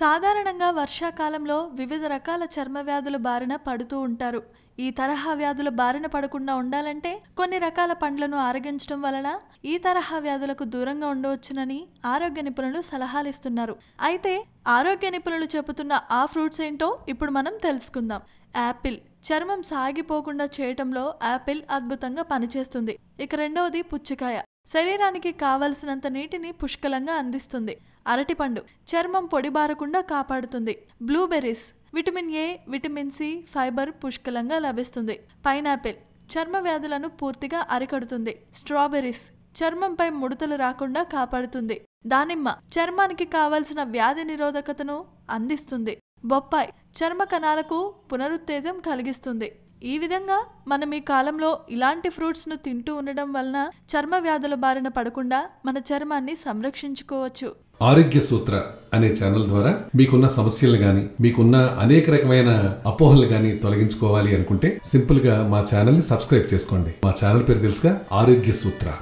సాధారణంగా వర్షాకాలంలో వివిధ రకాల చర్మ వ్యాధుల బారిన పడుతూ ఉంటారు. ఈ తరహా వ్యాధుల బారిన పడకుండా ఉండాలంటే కొన్ని రకాల పండ్లను ఆరగించడం వలన ఈ తరహా వ్యాధులకు దూరంగా ఉండవచ్చునని ఆరోగ్య నిపుణులు సలహాలు ఇస్తున్నారు. అయితే ఆరోగ్య నిపుణులు చెబుతున్న ఆ ఫ్రూట్స్ ఏంటో ఇప్పుడు మనం తెలుసుకుందాం. యాపిల్ చర్మం సాగిపోకుండా చేయటంలో యాపిల్ అద్భుతంగా పనిచేస్తుంది. ఇక రెండవది పుచ్చకాయ. శరీరానికి కావలసినంత నీటిని పుష్కలంగా అందిస్తుంది. అరటిపండు చర్మం పొడిబారకుండా కాపాడుతుంది. Blueberries vitamin A vitamin C fibre పుష్కలంగా లభిస్తుంది. పైనాపిల్ చర్మ వ్యాధులను పూర్తిగా అరికడుతుంది. స్ట్రాబెర్రీస్ చర్మంపై ముడతలు రాకుండా కాపాడుతుంది. దానిమ్మ చర్మానికి కావలసిన వ్యాధి నిరోధకతను అందిస్తుంది. బొప్పాయి చర్మ కణాలకు పునరుత్తేజం కలిగిస్తుంది. ఈ విధంగా మనం ఈ కాలంలో ఇలాంటి ఫ్రూట్స్ను తింటూ ఉండడం వలన చర్మ వ్యాధుల బారిన పడకుండా మన చర్మాన్ని సంరక్షించుకోవచ్చు. ఆరోగ్య సూత్ర అనే ఛానల్ ద్వారా మీకున్న సమస్యలు గాని మీకున్న అనేక రకమైన అపోహలు గాని తొలగించుకోవాలి అనుకుంటే సింపుల్గా మా ఛానల్ని సబ్స్క్రైబ్ చేసుకోండి. మా ఛానల్ పేరు తెలుసుగా ఆరోగ్య సూత్ర.